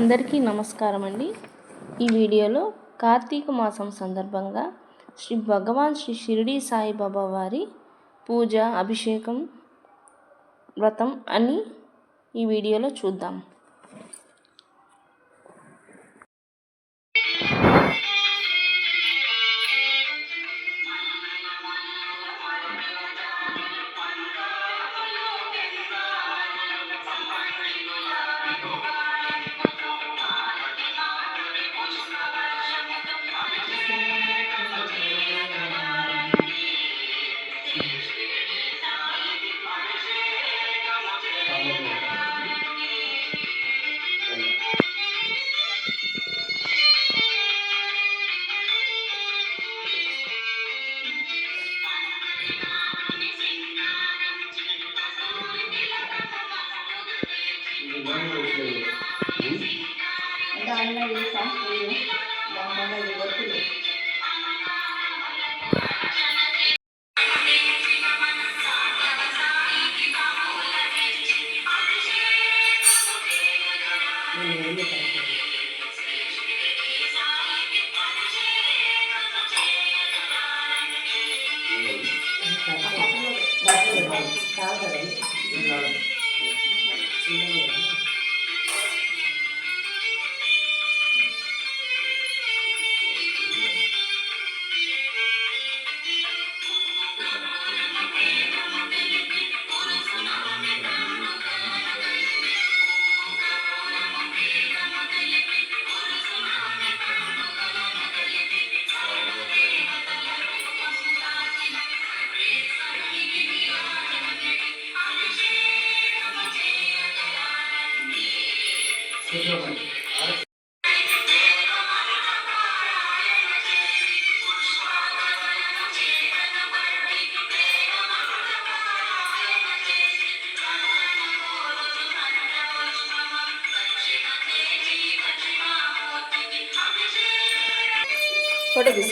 అందరికీ నమస్కారం అండి. ఈ వీడియోలో కార్తీక మాసం సందర్భంగా శ్రీ భగవాన్ శ్రీ షిరిడి సాయిబాబా వారి పూజ అభిషేకం వ్రతం అని ఈ వీడియోలో చూద్దాం.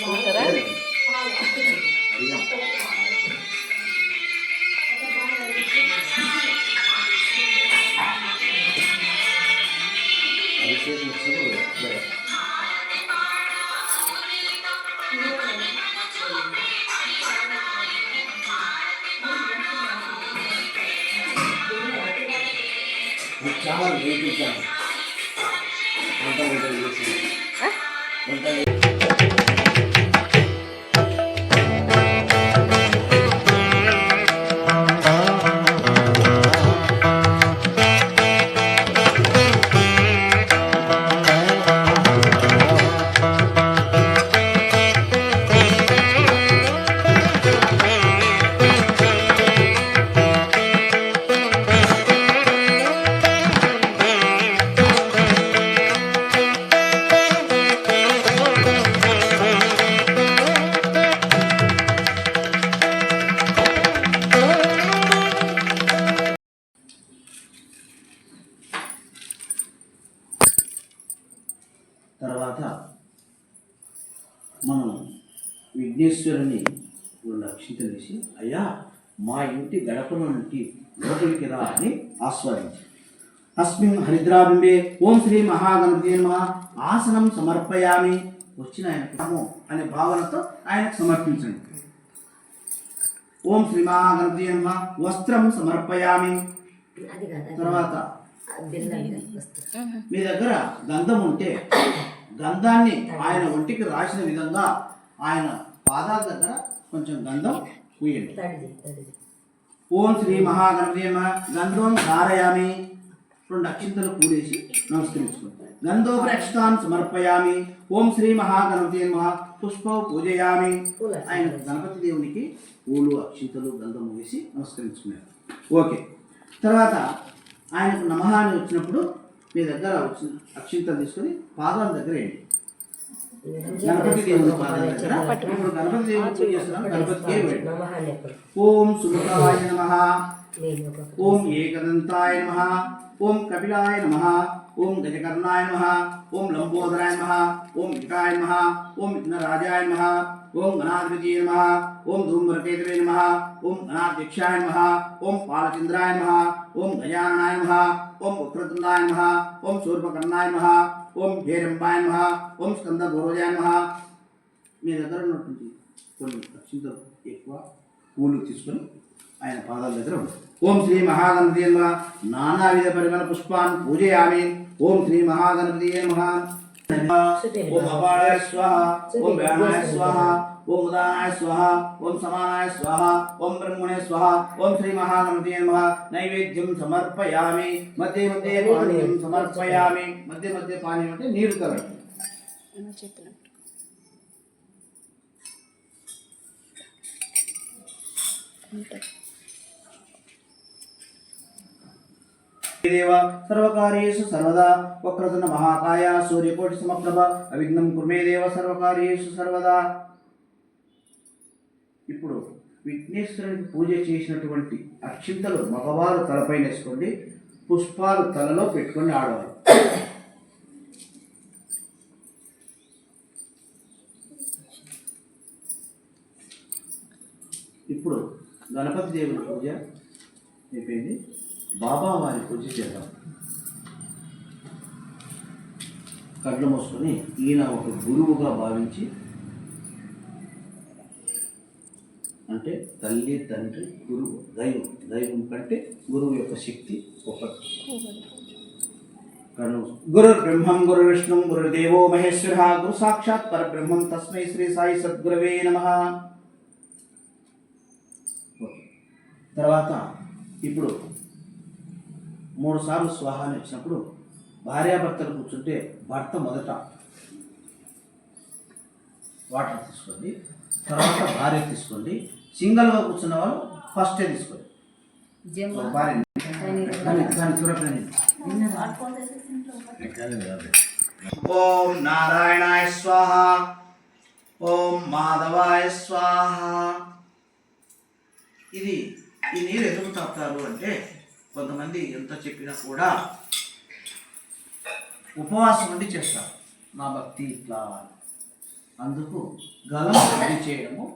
ఫోటో చాలా నేర్పించాను వంట అయ్యా మా ఇంటి గడప నుండి లోపలికి రా అని ఆస్వాదించి అస్మిన్ హరిద్రాబింబే ఓం శ్రీ మహాగణపతి నమః ఆసనం సమర్పయామి. వచ్చిన ఆయనకు అనే భావనతో ఆయనకు సమర్పించండి. ఓం శ్రీ మహాగణపతి నమః వస్త్రం సమర్పయామి. తర్వాత మీ దగ్గర గంధం ఉంటే గంధాన్ని ఆయన ఒంటికి రాసిన విధంగా ఆయన పాదాల దగ్గర కొంచెం గంధం పూయండి ఓం శ్రీ మహాగణపతి గంధం ధారయామి. రెండు అక్షింతలు కూడేసి నమస్కరించుకుంటాం గంధోపరక్షితాన్ సమర్పయామి. ఓం శ్రీ మహాగణపతి పుష్ప పూజయామి. ఆయన గణపతి దేవునికి పూలు అక్షింతలు గంధం వేసి నమస్కరించుకున్నారు ఓకే. తర్వాత ఆయనకు నమః అని వచ్చినప్పుడు మీ దగ్గర వచ్చిన అక్షింతలు తీసుకొని పాదాల దగ్గర వేయండి. ఓం సుముఖాయ నమః నేను ఒక ఓం ఏకదంతాయ నమః ఓం కపిలాయ నమః ఓం గజకర్ణాయ నమః ఓం లంబోదరాయ నమః ఓం వికటాయ నమః ఓం విఘ్నరాజాయ నమః ఓం గణాధిపతియే నమః ఓం ధూమ్రకేతవే నమః ఓం గణాధ్యక్షాయ నమః ఓం పాలచంద్రాయ నమః ఓం గజాననాయ నమః ఓం వక్రతుండాయ నమ ఓం శూర్పకర్ణాయ నమ ఓం భేరంబాయ నమ ఓం స్కంద గౌరవాయ నమ. మీ దగ్గర ఉన్నటువంటి కొన్ని అక్షింతలు ఎక్కువ పూలు తీసుకొని ఆయన పాదాల దగ్గర ఉంటాయి. ఓం శ్రీ మహాగణపతి నమ. నానావిధ పరిమళ పుష్పాన్ పూజయామి. ఓం శ్రీ మహాగణపతి నమ. ఓం అపాయ స్వాహ ఓం వ్యానాయ స్వాహ ఓం ఉదానాయ స్వాహ ఓం సమానాయ స్వాహ ఓం బ్రహ్మణే స్వాహ ఓం శ్రీ మహాగణపతి నమ నైవేద్యం సమర్పయామి మధ్య మధ్య పానీయం సమర్పయామి మధ్య మధ్య పానీయం అంటే నీరు కలగడం దేవ సర్వకార్యేషు సర్వదా వక్రతున్న మహాకాయ సూర్యకోటి సమప్రభ అవిఘ్నం కుర్మే దేవ సర్వకార్యేషు సర్వదా ఇప్పుడు విఘ్నేశ్వరునికి పూజ చేసినటువంటి అక్షింతలు మగవారు తలపైన వేసుకోండి పుష్పాలు తలలో పెట్టుకొని ఆడవారు ఇప్పుడు గణపతి దేవుని పూజ అయిపోయింది. బాబా వారి పూజ చేద్దాం. కళ్ళు మూసుకొని ఈయన ఒక గురువుగా భావించి అంటే తల్లి తండ్రి గురువు దైవం. దైవం కంటే గురువు యొక్క శక్తి ఒకటి. గురు బ్రహ్మం గురు విష్ణుం గురుదేవో మహేశ్వర. గురు సాక్షాత్ పరబ్రహ్మం తస్మై శ్రీ సాయి సద్గురవే నమ. తర్వాత ఇప్పుడు మూడు సార్లు స్వాహాన్ని ఇచ్చినప్పుడు భార్యాభర్తలు కూర్చుంటే భర్త మొదట వాటర్ తీసుకోండి తర్వాత భార్య తీసుకోండి సింగిల్గా కూర్చున్న వాళ్ళు ఫస్టే తీసుకోండి చూడకండి ఓం నారాయణాయ స్వాహ. ఓం మాధవాయ స్వాహ. ఇది ఈ నీరు ఎందుకు తాగుతారు అంటే కొంతమంది ఎంత చెప్పినా కూడా ఉపవాసం ఉండి చేస్తారు. నా భక్తి ఇట్లా. అందుకు గలం చేయడము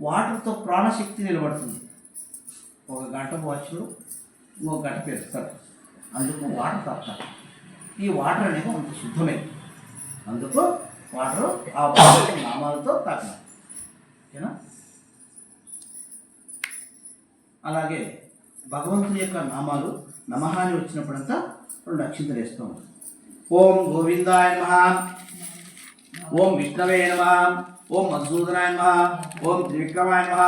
వాటర్తో ప్రాణశక్తి నిలబడుతుంది. ఒక గంట వాచ్లు ఇంకొక గంట పెడతారు అందుకు వాటర్ తాగుతారు. ఈ వాటర్ అనేది అంత శుద్ధమైంది. అందుకు వాటర్ ఆ వాటర్ నామాలతో తాకినారు ఓకేనా? అలాగే భగవంతుని యొక్క నామాలు నమహాని వచ్చినప్పుడంతా రెండు అక్షింతలు వేస్తూ. ఉంటాం ఓం గోవిందాయ నమ. ఓం విష్ణవే నమ. ఓం మధుసూదనాయ నమ ఓం త్రివిక్రమాయ నమ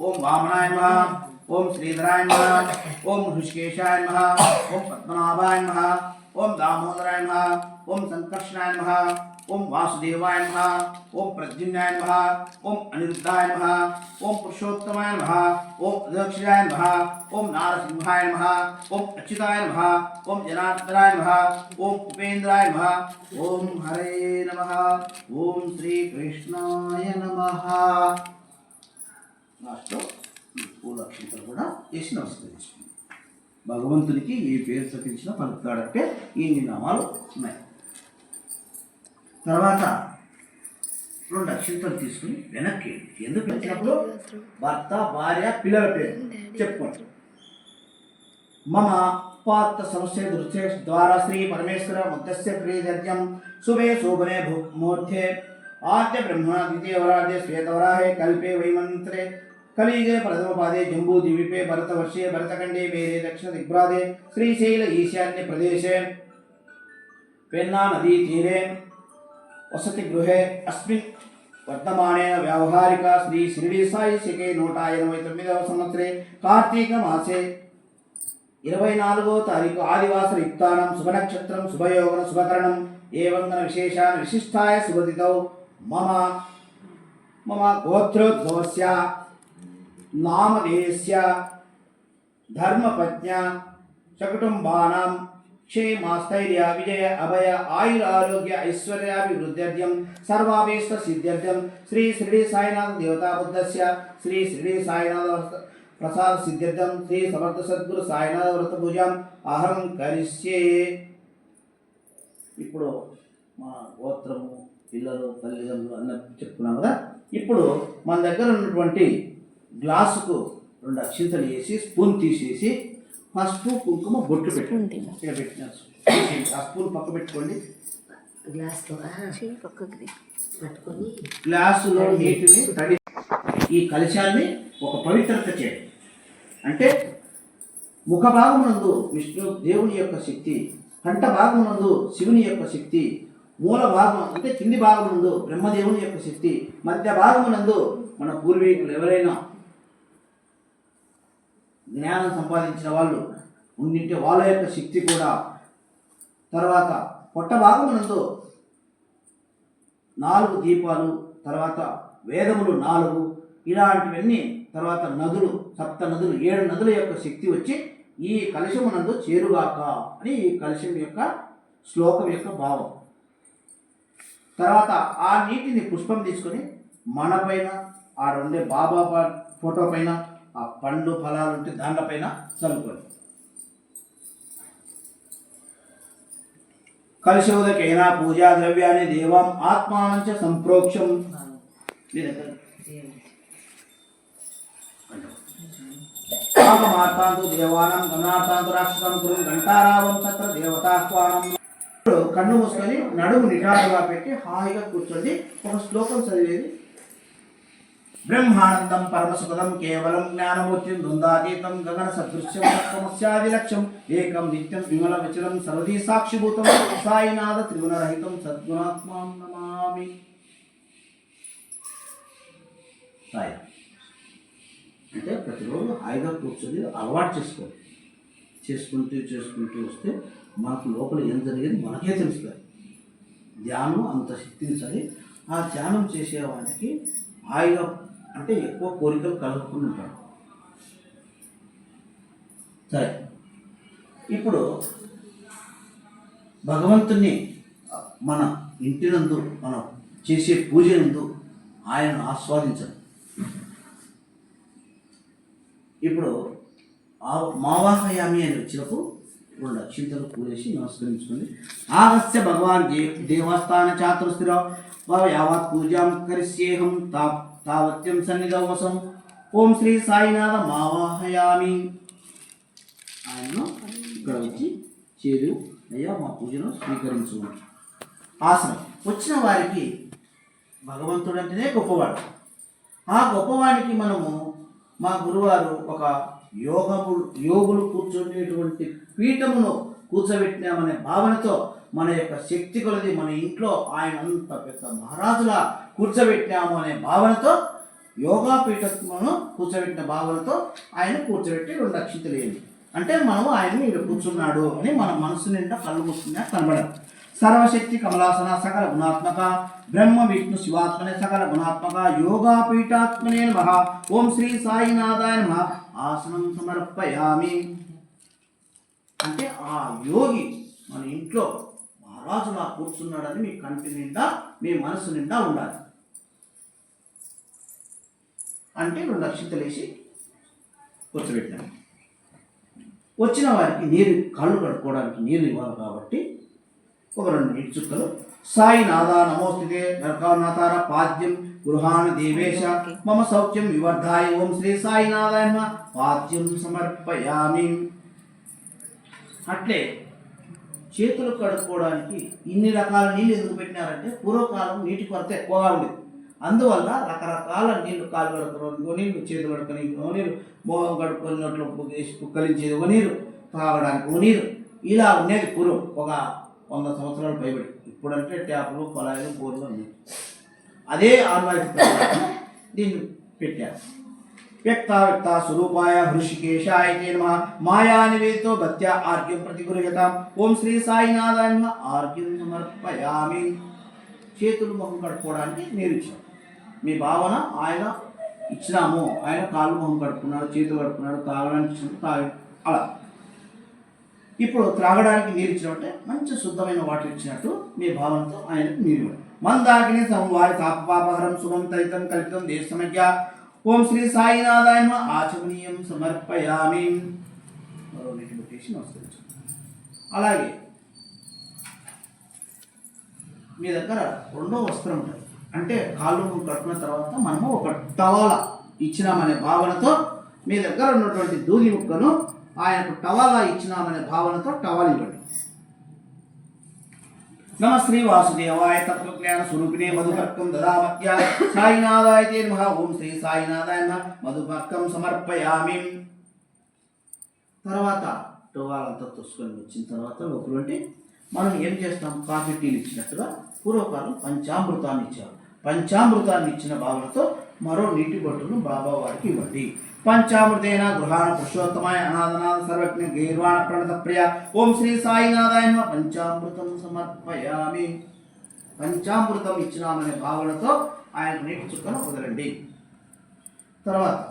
ఓం వామనాయ నమ ఓం శ్రీధరాయ నమ ఓం హృషికేశాయ నమ ఓం పద్మనాభాయ నమ ఓం దామోదరాయ నమ ఓం సంకర్షణాయ నమ ఓం వాసుదేవాయ నమ ఓం ప్రద్యుమ్నాయ నమ ఓం అనిరుద్ధాయ నమ ఓం పురుషోత్తమాయ నమ ఓం అధ్యక్షాయ నమ ఓం నారసింహాయ నమ ఓం అచ్యుతాయ నమ ఓం జనార్దనాయ నమ ఓం ఉపేంద్రాయ నమ ఓం హరే నమ ఓం శ్రీకృష్ణాయ నమ లాస్ట్లో పూల అక్షంతలు కూడా వేసి నమస్కరించుకుంది భగవంతునికి ఏ పేరు చపించినా పలుకుతాడంటే ఈ నామాలు ఉన్నాయి తర్వాత రెండు అక్షంతలు తీసుకుని వెనక్కి ఎందుకు వచ్చినప్పుడు భర్త భార్య పిల్లల పేరు. చెప్పుకోండి. మమ పాత్ర సంస్థ దృశ్య ద్వారా శ్రీ పరమేశ్వర ముద్దస్య ప్రియజర్జం శుభే శోభనే ముహూర్తే ఆద్య బ్రహ్మణ ద్వితీయవరాధ్య శ్వేతవరాహే కల్పే వైమంత్రే. కలియుగే ప్రథమపాదే జంబూ ద్వీపే భరతవర్షే భరతఖండే మేరే దక్షిణ దిగ్భ్రాదే శ్రీశైల ఈశాన్య ప్రదేశే. పెన్నా నదీ తీరే. వసతి గృహే అస్మిన్. వర్తమానేన వ్యావహారిక శ్రీ షిరిడి సాయి శకే నూట ఇరవై తొమ్మిదవ సంవత్సరే కార్తీక మాసే. ఇరవై నాలుగో తారీఖు ఆదివాసర యుక్తానం శుభనక్షత్రం శుభయోగన శుభకరణం ఏవందన విశేషాన్ విశిష్టాయ శుభదితౌ. మమ మమ గోత్రోద్భవస్య నామధేయస్య ధర్మపజ్ఞ సకుటుంబానాం క్షేమాస్థైర్య విజయ అభయ ఆయుర ఆరోగ్య ఐశ్వర్యాభివృద్ధ్యర్థ్యం సర్వాభీష్ట సిద్ధ్యర్థ్యం. శ్రీ శ్రీ సాయినాథ దేవతా బుద్ధస్య శ్రీ షిరిడి సాయినాథ ప్రసాద సిద్ధ్యర్థం శ్రీ సమర్థ సద్గురు సాయినాథ వ్రత పూజం అహం కరిష్యే. ఇప్పుడు మా గోత్రము పిల్లలు తల్లిదండ్రులు అన్న చెప్పుకున్నాం కదా? ఇప్పుడు మన దగ్గర ఉన్నటువంటి గ్లాసుకు రెండు అక్షింతలు వేసి స్పూన్ తీసేసి పసుపు కుంకుమ ఇక్కడ పెట్టినారు ఆ స్పూన్ పక్క పెట్టుకోండి. గ్లాస్తో పక్కకి. పట్టుకొని గ్లాసులో నీటిని తడి ఈ కలశాన్ని ఒక పవిత్రత చేయండి అంటే ముఖ భాగమునందు విష్ణు దేవుని యొక్క శక్తి కంఠ భాగమునందు శివుని యొక్క శక్తి మూల భాగం అంటే కింది భాగమునందు బ్రహ్మదేవుని యొక్క శక్తి మధ్య భాగమునందు మన పూర్వీకులు ఎవరైనా జ్ఞానం సంపాదించిన వాళ్ళు ఉండింటే వాళ్ళ యొక్క శక్తి కూడా తర్వాత పొట్ట భాగమునందు నాలుగు దీపాలు తర్వాత వేదములు నాలుగు ఇలాంటివన్నీ తర్వాత నదులు సప్త నదులు ఏడు నదుల యొక్క శక్తి వచ్చి ఈ కలశమునందు చేరుగాక అని ఈ కలశం యొక్క శ్లోకం యొక్క భావం. తర్వాత ఆ నీటిని పుష్పం తీసుకొని మన పైన ఆడ ఉండే బాబా ప- ఫోటో పైన ఆ పండ్లు ఫలాలు ఉంటే దాంట్లపైన చల్లుకోండి. కలశోదకైన పూజా ద్రవ్యాన్ని దేవం ఆత్మానంచ సంప్రోక్షం. మీ దేవానం గమనార్థాంతు రాక్షసం కురు ఘంటారావం తత్ర దేవతాహ్వానం. కన్ను మూసుకొని నడుము నిటారుగా పెట్టి హాయిగా కూర్చోండి. ఒక శ్లోకం చదివేది బ్రహ్మానందం పరమసుఖదం కేవలం జ్ఞానమూర్తిం ద్వందాతీతం గగన సదృశ్యం సమస్యాది లక్ష్యం ఏకం నిత్యం విమల విచలం సర్వదీ సాక్షిభూతం సాయినాథ త్రిగుణరహితం సద్గుణాత్మాం నమామి. సాయి. అంటే ప్రతిరోజు హాయిగా కూర్చొని అలవాటు చేసుకోండి చేసుకుంటూ చేసుకుంటూ వస్తే మనకు లోపల ఏం జరిగేది మనకే తెలుస్తుంది ధ్యానం అంత శక్తిని సరే ఆ ధ్యానం చేసేవాడికి హాయిగా అంటే ఎక్కువ కోరికలు కలుపుకుని ఉంటాడు సరే. ఇప్పుడు భగవంతుని మన ఇంటినందు మనం చేసే పూజనందు ఆయనను ఆస్వాదించడం. ఇప్పుడు ఆ మావాహయామి అని వచ్చినప్పుడు రెండు అక్షింతలు పూజేసి నమస్కరించుకుని ఆగస్య భగవాన్ దే దేవస్థాన చాతుర్స్థిర యావత్ పూజాం కరిస్యేహం తా. తావత్యం సన్నిధవసం ఓం శ్రీ సాయినాథ మావాహయామి ఆయనను ఇక్కడ వచ్చి చేరు అయ్యా మా పూజను స్వీకరించు ఆసనం వచ్చిన వారికి భగవంతుడు అంటేనే గొప్పవాడు. ఆ గొప్పవానికి మనము మా గురువారు ఒక యోగము యోగులు కూర్చునేటువంటి పీఠమును కూర్చోబెట్టినామనే భావనతో మన యొక్క శక్తి కొలది మన ఇంట్లో ఆయన అంత పెద్ద మహారాజులా కూర్చోబెట్టినాము అనే భావనతో యోగా పీఠమును కూర్చోబెట్టిన భావనతో ఆయన కూర్చోబెట్టి రెండు అక్షితలేని అంటే మనం ఆయన ఇక్కడ కూర్చున్నాడు అని మన మనసు నిండా కళ్ళు మూసుకున్నా కనబడదు. సర్వశక్తి కమలాసన సకల గుణాత్మక బ్రహ్మ విష్ణు శివాత్మనే సకల గుణాత్మక యోగా పీఠాత్మనే నమ. ఓం శ్రీ సాయినాథాయ నమ. ఆసనం సమర్పయామి. అంటే ఆ యోగి మన ఇంట్లో మహారాజులా కూర్చున్నాడని మీ కంటి నిండా మీ మనసు నిండా ఉండాలి. అంటే రెండు అక్షింతలేసి కూర్చోబెట్టాను వచ్చిన వారికి నీరు కళ్ళు కడుక్కోవడానికి నీరు ఇవ్వాలి కాబట్టి ఒక రెండు నీటి చుక్కలు. సాయి నాదా నమోస్తుతే నరకానాథార పాద్యం గృహాన్ని దేవేశ మమ సౌఖ్యం వివర్ధాయ. ఓం శ్రీ సాయినాథాయ పాద్యం సమర్పయామి. అట్లే చేతులు కడుక్కోవడానికి ఇన్ని రకాల నీళ్ళు ఎందుకు పెట్టినారంటే పూర్వకాలం నీటి కొరత ఎక్కువగా ఉండేది. అందువల్ల రకరకాల నీళ్ళు కాలు కడుక్కోవడానికి నీళ్ళు చేతులు కడుక్కొని ఓ నీరు మోహం కడుక్కొని నోట్లో వేసి కుక్కలించేది ఒక నీరు తాగడానికి ఒక నీరు ఇలా ఉండేది పూర్వం ఒక వంద సంవత్సరాలు పైబడి. ఇప్పుడంటే ట్యాపులు కొలాయిలు బోర్లు ఉన్నాయి అదే ఆన్వాయితీ దీన్ని పెట్టారు. వ్యక్త వ్యక్త స్వరూపాయ హృషికేశాయ నమ మాయా నివేదితో భక్త్యా ఆర్గ్యం ప్రతిగృహ్యతాం ఓం శ్రీ సాయినాథాయ నమ ఆర్గ్యం సమర్పయామి చేతులు మొహం కడుక్కోవడానికి నీరు ఇచ్చాం మీ భావన ఆయన ఇచ్చినాము. ఆయన కాళ్ళు మొహం కడుక్కున్నాడు చేతులు కడుక్కున్నాడు తాగడానికి ఇచ్చినప్పుడు తాగి అలా. ఇప్పుడు త్రాగడానికి నీరు ఇచ్చినట్టే మంచి శుద్ధమైన వాటర్ ఇచ్చినట్టు మీ భావనతో ఆయనకు నీరు ఇవ్వండి. మందాకిని సంవారి తాపపాపహరం శుభం తదితం కలిపితం దేశమజ్ఞ ఓం శ్రీ సాయినాథాయ ఆచమనీయం సమర్పయామి. మరో పెట్టేసి అలాగే మీ దగ్గర రెండో వస్త్రం ఉంటుంది. అంటే కాళ్ళు ముగ్గు కట్టుకున్న తర్వాత మనము ఒక టవాల ఇచ్చినామనే భావనతో మీ దగ్గర ఉన్నటువంటి దూది ముక్కను ఆయనకు టవాలా ఇచ్చినామనే భావనతో టవాల్ ఇవ్వండి నమ శ్రీ వాసుదేవాయ తత్వజ్ఞాన స్వరూపిణే మధుపర్కం దదామత్య సాయినాథాయ తే నమః ఓం శ్రీ సాయినాథాయ నమః మధుపర్కం సమర్పయామి తర్వాత టవాలంతా తోసుకొని వచ్చిన తర్వాత లోపల మనం ఏం చేస్తాం? కాఫీ టీలు ఇచ్చినట్టుగా పూర్వకాలం పంచామృతాన్ని ఇచ్చారు. పంచామృతాన్ని ఇచ్చిన భావనతో మరో నీటి బొట్టును బాబా వారికి ఇవ్వండి. పంచామృతేన గృహాణ పురుషోత్తమాయ అనాథనాథ సర్వజ్ఞ గీర్వాణ ప్రణత ప్రియ. ఓం శ్రీ సాయినాథాయ పంచామృతం సమర్పయామి. పంచామృతం ఇచ్చినామనే భావనతో ఆయన నీటి చుక్కను వదలండి. తర్వాత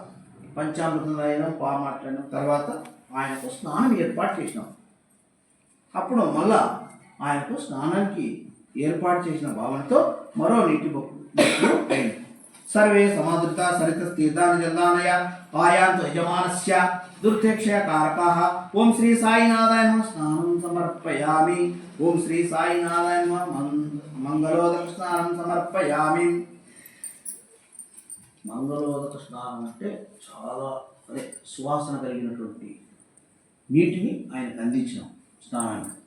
పంచామృతం అయిన పా మాట్లాడిన. తర్వాత ఆయనకు స్నానం ఏర్పాటు చేసినాం. అప్పుడు మళ్ళా ఆయనకు స్నానానికి ఏర్పాటు చేసిన భావనతో మరో నీటి బొక్కు అయింది. సర్వే సమాదృత సరిత తీర్థాన్ని జల్దానయ ఆయాంతు యజమానస్య దుర్ధక్షయ కారకాః ఓం శ్రీ సాయినాథాయ నమః స్నానం సమర్పయామి ఓం శ్రీ సాయినాథాయ నమః మం- మంగళోదక స్నానం సమర్పయామి మంగళోదక స్నానం అంటే చాలా అదే సువాసన కలిగినటువంటి నీటిని ఆయనకు అందించినాం స్నానానికి.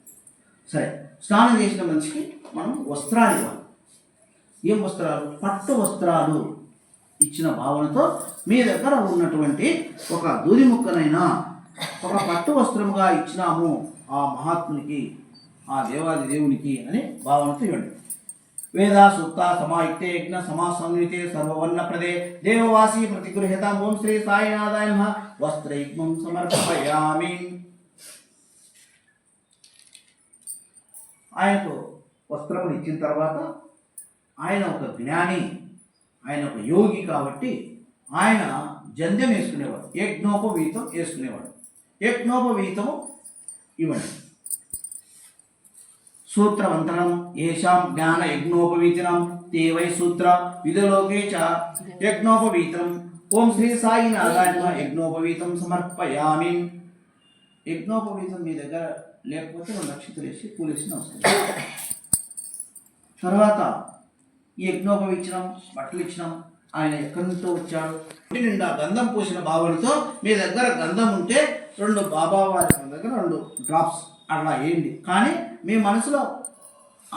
సరే స్నానం చేసిన మనిషికి మనం వస్త్రాలు ఇవ్వాలి. ఏం వస్త్రాలు? పట్టు వస్త్రాలు. ఇచ్చిన భావనతో మీ దగ్గర ఉన్నటువంటి ఒక దూది ముక్కనైనా ఒక పట్టు వస్త్రముగా ఇచ్చినాము ఆ మహాత్మునికి ఆ దేవాది దేవునికి అని భావనతో ఇవ్వండి. వేద సూక్త సమాయుక్తే యజ్ఞ సమాసంయుతే సర్వవర్ణ ప్రదే దేవవాసి ప్రతిగృహ్యత ఓం శ్రీ సాయినాథాయ నమః. వస్త్రయుగ్మం సమర్పయామి. ఆయనకు వస్త్రములు ఇచ్చిన తర్వాత ఆయన ఒక జ్ఞాని ఆయన ఒక యోగి కాబట్టి ఆయన జంధ్యం వేసుకునేవాడు. యజ్ఞోపవీతం వేసుకునేవాడు. యజ్ఞోపవీతం ఇవ్వండి. సూత్రవంతనం ఏషాం జ్ఞాన యజ్ఞోపవీతనం దేవై వై సూత్ర విధులోకే చ యజ్ఞోపవీతం ఓం శ్రీ సాయి నారాయణ యజ్ఞోపవీతం సమర్పయామి. యజ్ఞోపవీతం మీ దగ్గర లేకపోతే రెండు నక్షత్రాలు వేసి తర్వాత ఈ యజ్ఞోపం ఇచ్చినాం బట్టలు ఇచ్చినాం ఆయన ఎక్కడి నుంచో వచ్చాడు. ఇంటి నిండా గంధం పూసిన భావనతో మీ దగ్గర గంధం ఉంటే రెండు బాబా వారి దగ్గర రెండు డ్రాప్స్ అట్లా వేయండి. కానీ మీ మనసులో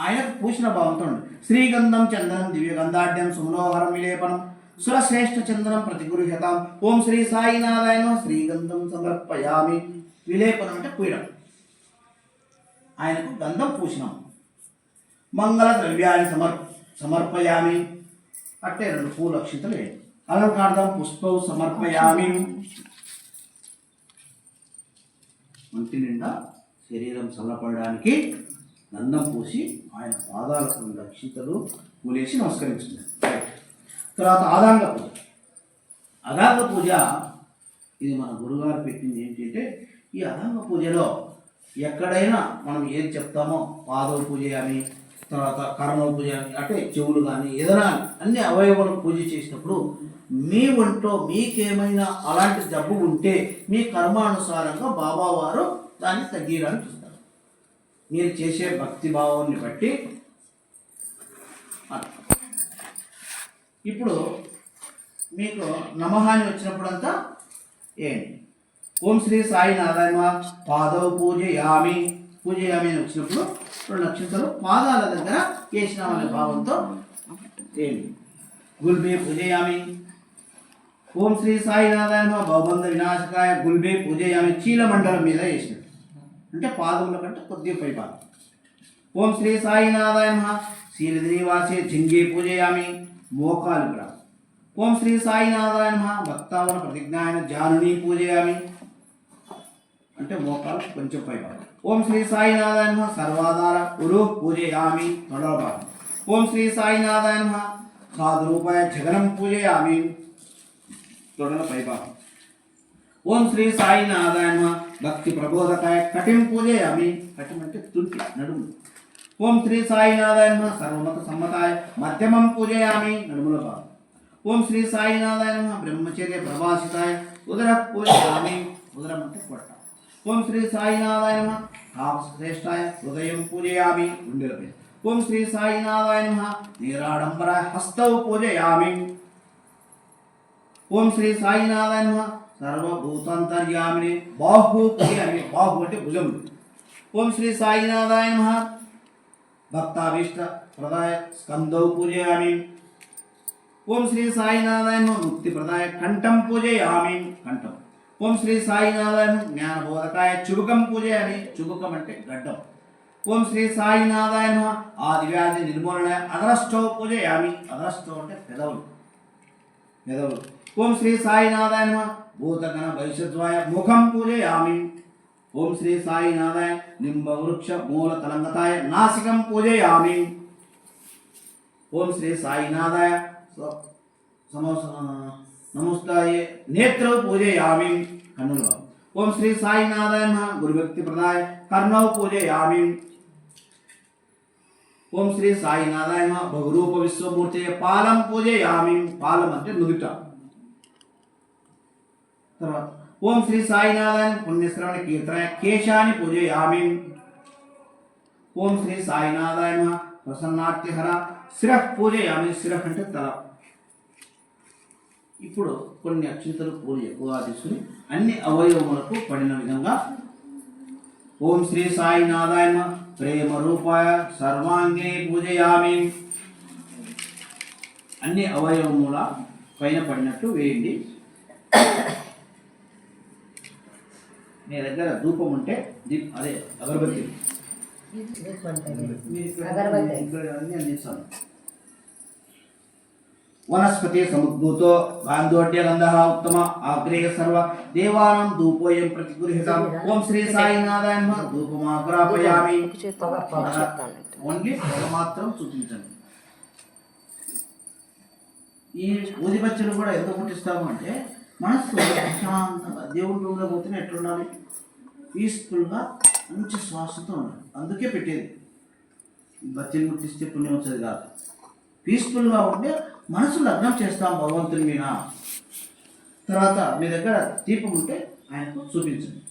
ఆయనకు పూసిన భావంతో శ్రీగంధం చందనం దివ్యగంధాఢ్యం సుమనోహరం విలేపనం సురశ్రేష్ఠ చందనం ప్రతిగృహ్యతాం ఓం శ్రీ సాయినారాయణ శ్రీగంధం సమర్పయామి. విలేపనం అంటే పూయడం ఆయనకు గంధం పూసినాం. మంగళ ద్రవ్యాన్ని సమర్ప సమర్పయామి. అట్టే రెండు పూల అక్షింతలు వేయండి. అలంకార్థం పుష్పం సమర్పయామి. మంచి నిండా శరీరం చల్లపడడానికి గంధం పూసి ఆయన పాదాలకు రెండు అక్షింతలు పూలేసి నమస్కరించుకున్నారు తర్వాత ఆదాంగ పూజ. అదాంగ పూజ ఇది మన గురుగారు పెట్టింది ఏంటంటే ఈ అదాంగ పూజలో ఎక్కడైనా మనం ఏది చెప్తామో పాదవ పూజ అని తర్వాత కర్మల పూజ అంటే చెవులు కానీ ఏదైనా అన్ని అవయవాలు పూజ చేసినప్పుడు మీ ఒంట్లో మీకేమైనా అలాంటి జబ్బు ఉంటే మీ కర్మానుసారంగా బాబావారు దాన్ని తగ్గియడానికి చూస్తారు. మీరు చేసే భక్తి భావాన్ని బట్టి ఇప్పుడు మీకు నమహాని వచ్చినప్పుడంతా ఏంటి? ఓం శ్రీ సాయి నారాయణ పాదవ పూజ యామి పూజయామి అని వచ్చినప్పుడు రెండు నక్షత్రాలు పాదాల దగ్గర వేసినామనే భావంతో ఏమి గుల్బే పూజయామి. ఓం శ్రీ సాయినాథాయన భవబంధ వినాశకాయ గుల్బే పూజయామి చీల మండలం మీద వేసినాడు. అంటే పాదముల కంటే కొద్దిగా పై భాగం ఓం శ్రీ సాయి నారాయణ శీలద్రీవాసే జింగే పూజయామి. మోకాలు కూడా. ఓం శ్రీ సాయినాథాయన భక్తావన ప్రతిజ్ఞాయన జానుని పూజయామి. అంటే మోకాలు కొంచెం పై భాగం ఓం శ్రీ సాయి నమ. సర్వాధార గురు పూజయామి తొడల ఓం శ్రీ సాయి నమ. సాధురూపాయ జగనం పూజయామి తొడల పై ఓం శ్రీ సాయి నమ. భక్తి ప్రబోధకాయ కటిం పూజయామి. కటిం అంటే తుంటి నడుము. ఓం శ్రీ సాయి నమ. సర్వమత సమ్మతాయ మధ్యమం పూజయామి నడుముల భాగం ఓం శ్రీ సాయి నమ. బ్రహ్మచర్య ప్రభాసితాయ ఉదర పూజయామి ఉదరం అంటే కొట్ట ఓం శ్రీ సాయి నారాయణ శ్రేష్టాయ హృదయం పూజయామి గుండెలపై ఓం శ్రీ సాయి నారాయణ నీరాడంబర హస్తౌ పూజయామి ఓం శ్రీ సాయినాథాయ నమః సర్వభూతాంతర్యామిని బాహు అని బాహు అంటే భుజం ఓం శ్రీ సాయినాథాయ నమ భక్తాభీష్ట ప్రదాయ స్కందౌ పూజయామి ఓం శ్రీ సాయినాథాయ నమః ముక్తి ప్రదాయ కంఠం పూజయామి కంఠం ఓం శ్రీ సాయినాథాయ జ్ఞానబోధకాయ చుబుకం పూజయామి చుబుకం అంటే గడ్డం. ఓం శ్రీ సాయినాథాయ ఆదివ్యాధి నిర్మూలన అదరష్టో పూజయామి. అదరష్టో అంటే పెదవులు. పెదవులు. ఓం శ్రీ సాయినాథాయ భూతగణ భవిష్యద్వాయ ముఖం పూజయామి. ఓం శ్రీ సాయినాథాయ నింబ వృక్ష మూల తలంగతాయ నాసికం పూజయామి. ఓం శ్రీ సాయినాథాయ స్వ- సమోస నమస్తాయ నేత్రౌ పూజయామి కన్నులు ఓం శ్రీ సాయినాథాయ నమః గురుభక్తి ప్రదాయ కర్ణౌ పూజయామి ఓం శ్రీ సాయినాథాయ నమః బహురూప విశ్వమూర్తి పాలం పూజయామి పాలం అంటే నుదుట తర్వాత ఓం శ్రీ సాయినాథాయ పుణ్యశ్రవణ కీర్తన కేశాని పూజయామి ఓం శ్రీ సాయినాథాయ నమః ప్రసన్నార్తిహర శిరః పూజయామి శిరః అంటే తల ఇప్పుడు కొన్ని అక్షింతలు పూజ ఎక్కువగా తీసుకుని అన్ని అవయవములకు పడిన విధంగా ఓం శ్రీ సాయినాథాయ నమః ప్రేమ రూపాయ సర్వాంగే పూజయామి. అన్ని అవయవముల పైన పడినట్టు వేయండి. మీ దగ్గర ధూపం ఉంటే దీప్ అదే అగరబత్తి. అగరబత్తి. అన్ని అందిస్తాను. వనస్పతి సముద్భూతో గాంధోడ్య గంధ ఉత్తమ ఆగ్రేయ సర్వ దేవానం ధూపోయం ప్రతిగృహితం ఓం శ్రీ సాయినాథాయ నమః ధూపమాగ్రాపయామి ఒక చేత్తో ఒక చేత్తో అన్నట్టు. ఓన్లీ పొగ మాత్రం చూపించండి ఈ ఊది పచ్చలు కూడా ఎందుకు ముట్టిస్తాము అంటే మనసు ప్రశాంతంగా దేవుడి రూమ్లో పోతేనే ఎట్లుండాలి? పీస్ఫుల్గా మంచి శ్వాసతో ఉండాలి. అందుకే పెట్టేది. బచ్చలు ముట్టిస్తే పుణ్యం వచ్చేది కాదు. పీస్ఫుల్గా ఉంటే మనసు లగ్నం చేస్తాం భగవంతుని మీద. తర్వాత మీ దగ్గర దీపం ఉంటే ఆయనకు చూపించండి.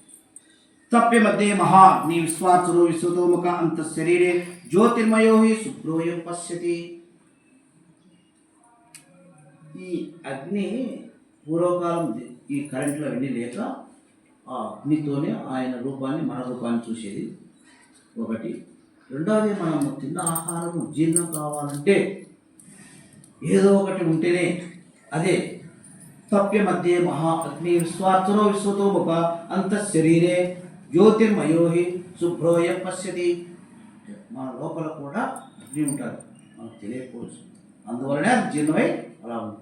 తప్పి మధ్య మహా నీ విశ్వాసురు విశ్వతోముఖ అంత శరీరే జ్యోతిర్మయో హి శుభ్రోయం పశ్యతి. ఈ అగ్ని పూర్వకాలం ఈ కరెంట్లో వెళ్ళి లేక ఆ అగ్నితోనే ఆయన రూపాన్ని మన రూపాన్ని చూసేది. ఒకటి. రెండవది మనం తిన్న ఆహారము జీర్ణం కావాలంటే ఏదో ఒకటి ఉంటేనే అదే తప్య మధ్య మహా అగ్ని విశ్వార్చనో విశ్వతో ముఖ అంత శరీరే జ్యోతిర్మయో శుభ్రోయ పశ్యతి. మన లోపల కూడా అగ్ని ఉంటారు. మనకు తెలియకపోవచ్చు. అందువలనే అది జీర్ణమై అలా ఉంది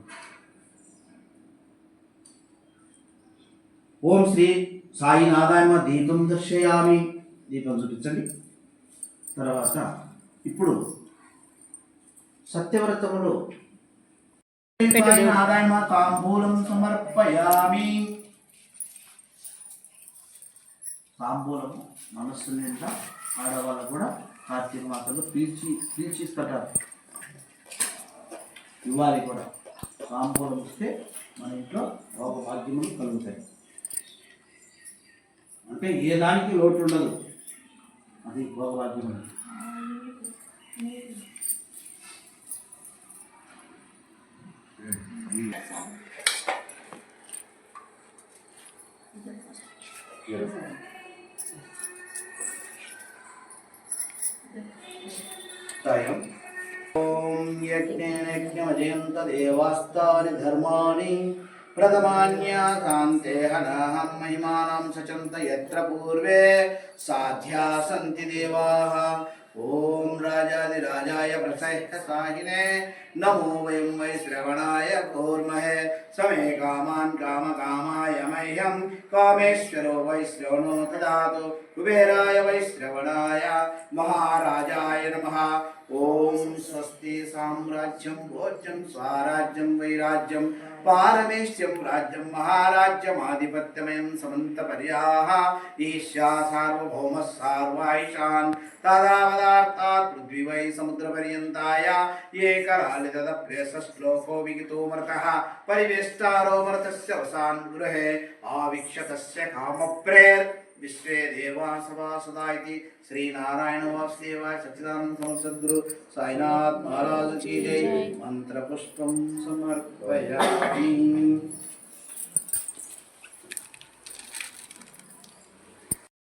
ఓం శ్రీ సాయినాథాయ దీపం దర్శయామి. దీపం చూపించండి. తర్వాత ఇప్పుడు సత్యవ్రతములో తాంబూలం సమర్పయామి తాంబూలము మనస్సు నిండా ఆడవాళ్ళు కూడా కార్తీక మాసంలో పీల్చి పీల్చిస్తారు ఇవ్వాలి కూడా. తాంబూలం ఇస్తే మన ఇంట్లో రోగ భాగ్యములు కలుగుతాయి. అంటే ఏ దానికి లోటు ఉండదు. అది భోగభాగ్యం त्रयम्। ॐ यज्ञेन यज्ञमजयन्त देवास्तानि धर्माणि प्रथमान्याकान्ते हनाहं महिमानं सचन्त यत्र पूर्वे साध्या सन्ति देवाः। ॐ राजाधिराजाय प्रसह्यसाहिने नमो वयं वै श्रवणाय कूर्महे। समे कामान् कामकामाय मह्यं। कामेश्वरो वै श्रवणो ददातु। कुबेराय वै श्रवणाय। महाराजाय नमः। ओम स्वस्ति साम्राज्यम, भोज्यम, स्वराज्यम, वैराज्यम, पारमेश्यम राज्यम, महाराज्यम, आधिपत्यमयम, समन्त ईशा सार्वभौम पृथ्वी वै समुद्रपर्यन्ताय एकरालितद प्रेसश्लोको विगितो मृतः परिवेष्टारो मृतस्य విశ్వే దేవా సభా సదా ఇది. శ్రీనారాయణ వాసుదేవాయ సచ్చిదానంద సంసద్గురు సాయినాథ్ మహారాజు కీ మంత్రపుష్పం సమర్పయామి.